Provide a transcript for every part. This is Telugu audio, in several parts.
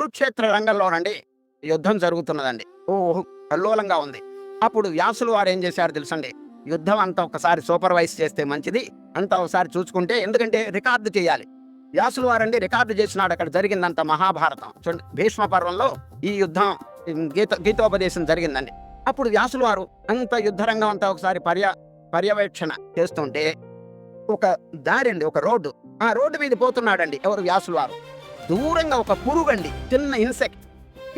కురుక్షేత్ర రంగంలోనండి యుద్ధం జరుగుతున్నదండి. ఓ కల్లోలంగా ఉంది. అప్పుడు వ్యాసులు వారు ఏం చేశారు తెలుసండి? యుద్ధం అంతా ఒకసారి సూపర్వైజ్ చేస్తే మంచిది అంతా ఒకసారి చూసుకుంటే ఎందుకంటే రికార్డు చేయాలి. వ్యాసులు వారండి రికార్డు చేసినాడు అక్కడ జరిగిందంత మహాభారతం. చూడండి భీష్మ పర్వంలో ఈ యుద్ధం గీత గీతోపదేశం జరిగిందండి. అప్పుడు వ్యాసులు వారు అంత యుద్ధరంగం అంతా ఒకసారి పర్య పర్యవేక్షణ చేస్తుంటే ఒక దారి అండి ఒక రోడ్డు. ఆ రోడ్డు మీద పోతున్నాడండి ఎవరు వ్యాసులు వారు? దూరంగా ఒక పురుగండి చిన్న ఇన్సెక్ట్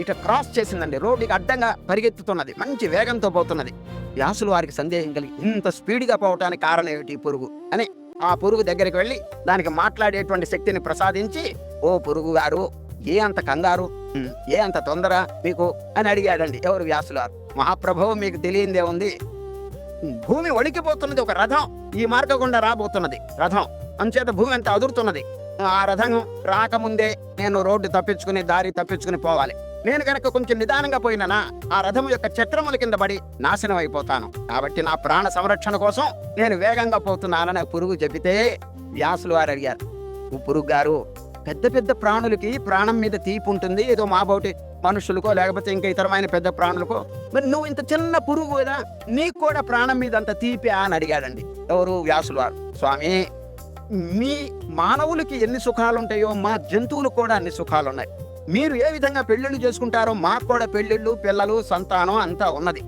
ఇట క్రాస్ చేసిందండి. రోడ్డుకి అడ్డంగా పరిగెత్తుతున్నది. మంచి వేగంతో పోతున్నది. వ్యాసులు వారికి సందేహం కలిగి ఇంత స్పీడ్గా పోవటానికి కారణం ఏమిటి ఈ పురుగు? అని ఆ పురుగు దగ్గరికి వెళ్ళి దానికి మాట్లాడేటువంటి శక్తిని ప్రసాదించి ఓ పురుగు గారు ఏ అంత కంగారు? ఏ అంత తొందర మీకు? అని అడిగాడండి. ఎవరు వ్యాసులు వారు? మహాప్రభువు మీకు తెలియందే ఉంది. భూమి వణికిపోతున్నది ఒక రథం ఈ మార్గం గుండా రాబోతున్నది. రథం. అంచేత భూమి అంతా అదురుతున్నది. ఆ రథం రాకముందే నేను రోడ్డు తప్పించుకుని దారి తప్పించుకుని పోవాలి. నేను కనుక కొంచెం నిదానంగా పోయిననా ఆ రథం యొక్క చక్రముల కింద పడి నాశనం అయిపోతాను. కాబట్టి నా ప్రాణ సంరక్షణ కోసం నేను వేగంగా పోతున్నానని పురుగు చెబితే వ్యాసులు వారు అడిగారు "ఓ పురుగు గారు పెద్ద పెద్ద ప్రాణులకి ప్రాణం మీద తీపి ఉంటుంది. ఏదో మాబోటి మనుషులకో లేకపోతే ఇంకా ఇతరమైన పెద్ద ప్రాణులకో. మరి నువ్వు ఇంత చిన్న పురుగు కదా నీకు కూడా ప్రాణం మీద అంత తీపి అని అడిగాడండి. ఎవరు? వ్యాసులు వారు. స్వామి మీ మానవులకి ఎన్ని సుఖాలు ఉంటాయో మా జంతువులకు కూడా అన్ని సుఖాలు ఉన్నాయి మీరు ఏ విధంగా పెళ్ళిళ్ళు చేసుకుంటారో మాకు కూడా పెళ్ళిళ్ళు పిల్లలు సంతానం అంతా ఉన్నది.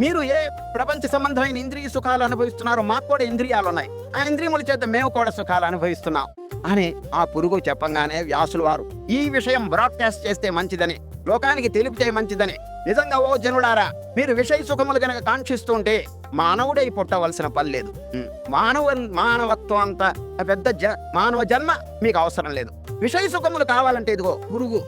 మీరు ఏ ప్రపంచ సంబంధమైన ఇంద్రియ సుఖాలు అనుభవిస్తున్నారో మాకు కూడా ఇంద్రియాలు ఉన్నాయి ఆ ఇంద్రియముల చేత మేము కూడా సుఖాలు అనుభవిస్తున్నాం అని ఆ పురుగు చెప్పంగానే వ్యాసులు వారు ఈ విషయం బ్రాడ్కాస్ట్ చేస్తే మంచిదని లోకానికి తెలిపితే మంచిదని. నిజంగా ఓ జనులారా మీరు విషయ సుఖములు గనక కాంక్షిస్తుంటే మానవుడై పుట్టవలసిన పని లేదు. మానవ మానవత్వం అంత పెద్ద జ మానవ జన్మ మీకు అవసరం లేదు. విషయ సుఖములు కావాలంటే ఇదిగో పురుగు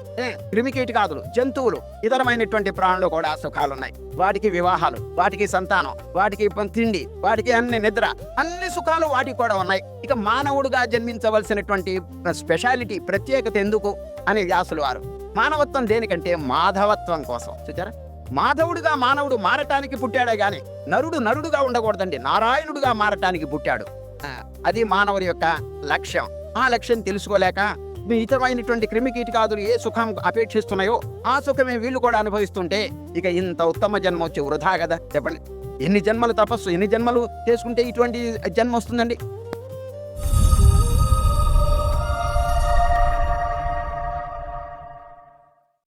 క్రిమికీటి కాదులు జంతువులు ఇతరమైనటువంటి ప్రాణులు కూడా సుఖాలు ఉన్నాయి వాటికి వివాహాలు వాటికి సంతానం వాటికి తిండి వాటికి అన్ని నిద్ర అన్ని సుఖాలు వాటికి కూడా ఉన్నాయి. ఇక మానవుడుగా జన్మించవలసినటువంటి స్పెషాలిటీ ప్రత్యేకత ఎందుకు? అని వ్యాసులు వారు. మానవత్వం దేనికంటే మాధవత్వం కోసం. చూచారా? మాధవుడుగా మానవుడు మారటానికి పుట్టాడే గాని నరుడు నరుడుగా ఉండకూడదండి. నారాయణుడుగా మారటానికి పుట్టాడు. అది మానవుడి యొక్క లక్ష్యం. ఆ లక్ష్యం తెలుసుకోలేక మీ ఇతరమైనటువంటి క్రిమి కీటకాదులు ఏ సుఖం అపేక్షిస్తున్నాయో ఆ సుఖమే వీళ్ళు కూడా అనుభవిస్తుంటే ఇక ఇంత ఉత్తమ జన్మ వచ్చి వృధా కదా? చెప్పండి. ఎన్ని జన్మలు తపస్సు ఎన్ని జన్మలు చేసుకుంటే ఇటువంటి జన్మ వస్తుందండి?